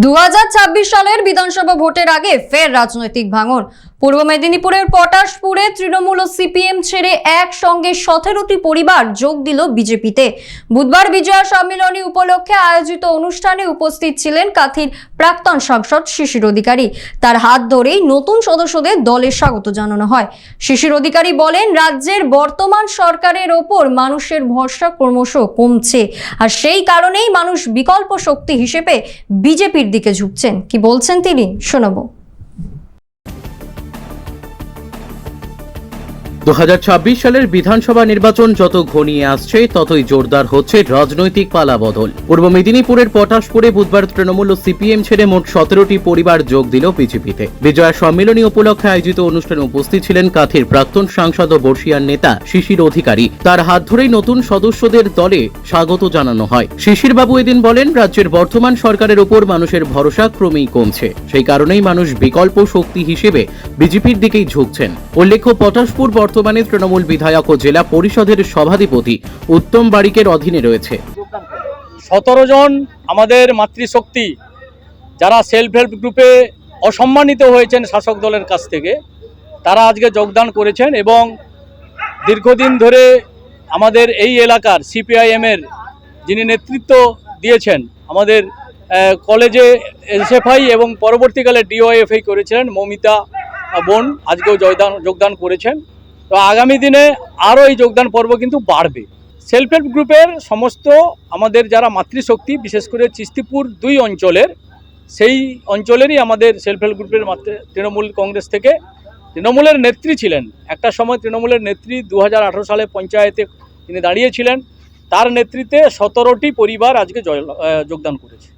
দু হাজার ছাব্বিশ সালের বিধানসভা ভোটের আগে ফের রাজনৈতিক ভাঙন। পূর্ব মেদিনীপুরের পটাশপুরে তৃণমূল ও সিপিএম ছেড়ে একসঙ্গে সতেরোটি পরিবার যোগ দিল বিজেপিতে। বুধবার বিজয়া সম্মেলনী উপলক্ষে আয়োজিত অনুষ্ঠানে উপস্থিত ছিলেন কাথির প্রাক্তন সাংসদ শিশির অধিকারী। তার হাত ধরেই নতুন সদস্যদের দলে স্বাগত জানানো হয়। শিশির অধিকারী বলেন, রাজ্যের বর্তমান সরকারের ওপর মানুষের ভরসা ক্রমশ কমছে। আর সেই কারণেই মানুষ বিকল্প শক্তি হিসেবে বিজেপির দিকে ঝুঁকছেন। কি বলছেন তিনি? শোনাবো। দু হাজার ছাব্বিশ সালের বিধানসভা নির্বাচন যত ঘনিয়ে আসছে, ততই জোরদার হচ্ছে রাজনৈতিক পালাবদল। পূর্ব মেদিনীপুরের পটাশপুরে বুধবার তৃণমূল ও সিপিএম ছেড়ে মোট সতেরোটি পরিবার যোগ দিল বিজেপিতে। বিজয়া সম্মেলনী উপলক্ষে আয়োজিত অনুষ্ঠানে উপস্থিত ছিলেন কাথির প্রাক্তন সাংসদ ও বর্ষিয়ার নেতা শিশির অধিকারী। তার হাত ধরেই নতুন সদস্যদের দলে স্বাগত জানানো হয়। শিশির বাবু এদিন বলেন, রাজ্যের বর্তমান সরকারের উপর মানুষের ভরসা ক্রমেই কমছে। সেই কারণেই মানুষ বিকল্প শক্তি হিসেবে বিজেপির দিকেই ঝুঁকছেন। উল্লেখ্য, পটাশপুর বর্তমানে তৃণমূল বিধায়ক ও জেলা পরিষদের সভাধিপতি উত্তম বারিকের অধীনে রয়েছে। সতেরো জন আমাদের মাতৃশক্তি যারা সেলফ হেল্প গ্রুপে অসম্মানিত হয়েছেন শাসক দলের কাছ থেকে, তারা আজকে যোগদান করেছেন এবং দীর্ঘদিন ধরে আমাদের এই এলাকার সিপিআইএমের যিনি নেতৃত্ব দিয়েছেন, আমাদের কলেজে এসএফআই এবং পরবর্তীকালে ডিওএফআই করেছিলেন, মৌমিতা বোন আজকেও যোগদান করেছেন। তো আগামী দিনে আরও এই যোগদান পর্ব কিন্তু বাড়বে। সেলফ হেল্প গ্রুপের সমস্ত আমাদের যারা মাতৃশক্তি, বিশেষ করে চিস্তিপুর দুই অঞ্চলের, সেই অঞ্চলেরই আমাদের সেলফ হেল্প গ্রুপের মাতৃ, তৃণমূল কংগ্রেস থেকে তৃণমূলের নেত্রী ছিলেন। একটা সময় তৃণমূলের নেত্রী দু হাজার আঠেরো সালে পঞ্চায়েতে তিনি দাঁড়িয়েছিলেন। তার নেতৃত্বে সতেরোটি পরিবার আজকে যোগদান করেছে।